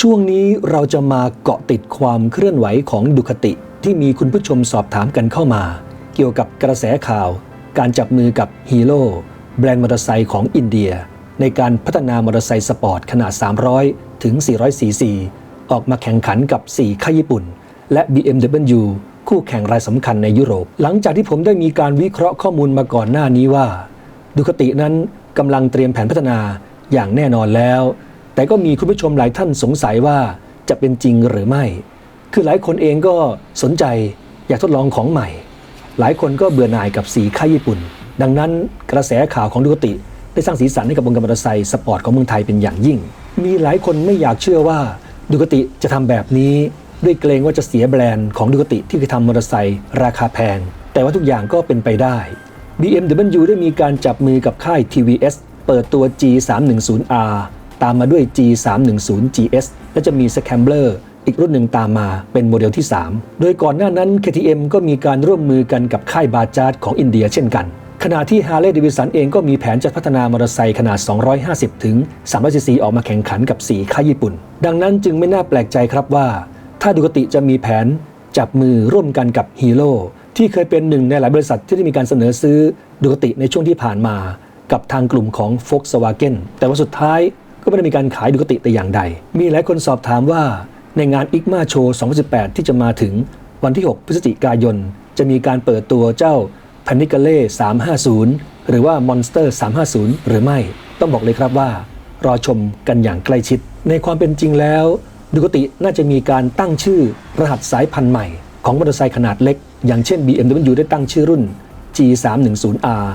ช่วงนี้เราจะมาเกาะติดความเคลื่อนไหวของดุคติที่มีคุณผู้ชมสอบถามกันเข้ามา เกี่ยวกับกระแสข่าว การจับมือกับฮีโร่แบรนด์มอเตอร์ไซค์ของอินเดีย ในการพัฒนามอเตอร์ไซค์สปอร์ตขนาด 300 ถึง 400 ซีซี ออกมาแข่งขันกับ 4 ค่ายญี่ปุ่น และ BMW คู่แข่งรายสำคัญในยุโรป หลังจากที่ผมได้มีการวิเคราะห์ข้อมูลมาก่อนหน้านี้ว่าดูคตินั้นกำลังเตรียมแผนพัฒนาอย่างแน่นอนแล้ว แต่ก็มีคุณผู้ชมหลายท่านสงสัยว่าจะเป็นจริงหรือไม่ คือหลายคนเองก็สนใจอยากทดลองของใหม่ หลายคนก็เบื่อหน่ายกับสีค่ายญี่ปุ่น ดังนั้นกระแสข่าวของดูคติได้สร้างสีสันให้กับวงการมอเตอร์ไซค์สปอร์ตของเมืองไทยเป็นอย่างยิ่ง มีหลายคนไม่อยากเชื่อว่าดูคติจะทำแบบนี้ ด้วยเกรงว่าจะเสียแบรนด์ของดูคติที่เคยทำมอเตอร์ไซค์ราคาแพง แต่ว่าทุกอย่างก็เป็นไปได้ BMW ได้มีการจับมือกับค่าย TVS เปิดตัว G310R ตามมาด้วย G310GS และจะมี Scrambler อีกรุ่นหนึ่งตามมาเป็นโมเดลที่ 3 โดยก่อนหน้านั้น KTM ก็มีการร่วมมือกันกับค่ายบาจาร์ดของอินเดียเช่นกัน ขณะที่ Harley Davidson เองก็มีแผนจะพัฒนามอเตอร์ไซค์ขนาด 250 ถึง300ซีซีออกมาแข่งขันกับ 4 ค่ายญี่ปุ่น ดังนั้นจึงไม่น่าแปลกใจครับว่า ถ้าดูกติจะมีแผนจับมือร่วมกันกับฮีโร่ที่เคยเป็นหนึ่งในหลายบริษัทที่ได้มีการเสนอซื้อดูกติในช่วงที่ผ่านมา กับทางกลุ่มของ Volkswagen แต่ว่าสุดท้าย ก็ไม่ได้มีการขายดูกติแต่อย่างใด มีหลายคนสอบถามว่าในงาน IGMA Show 2018 ที่จะมาถึงวันที่ 6 พฤศจิกายน จะมีการเปิดตัวเจ้า p a n i c a l e 350 หรือว่า Monster 350 หรือไม่ ต้องบอกเลยครับว่า รอชมกันอย่างใกล้ชิด ในความเป็นจริงแล้วดูกติน่าจะมีการตั้งชื่อรหัสสายพันธุ์ใหม่ ของมอเตอร์ไซค์ขนาดเล็ก อย่างเช่น BMW ได้ตั้งชื่อรุ่น G310R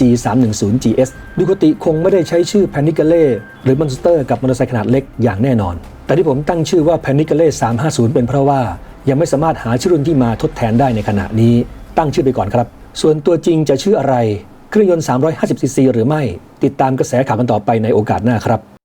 G310GS ดูกติคงไม่ได้ใช้ชื่อ p a n i c a l e หรือ Monster กับมอเตอร์ไซค์ขนาดเล็กอย่างแน่นอน แต่ที่ผมตั้งชื่อว่า p a n i c a l e 350 เป็นเพราะว่ายังไม่สามารถหาชื่อรุ่นที่มาทดแทนได้ในขณะนี้ ตั้งชื่อไปก่อนครับ ส่วนตัวจริงจะชื่ออะไร เครื่องยนต์ 350cc หรือไม่ ติดตามกระแสข่าวกันต่อไปในโอกาสหน้าครับ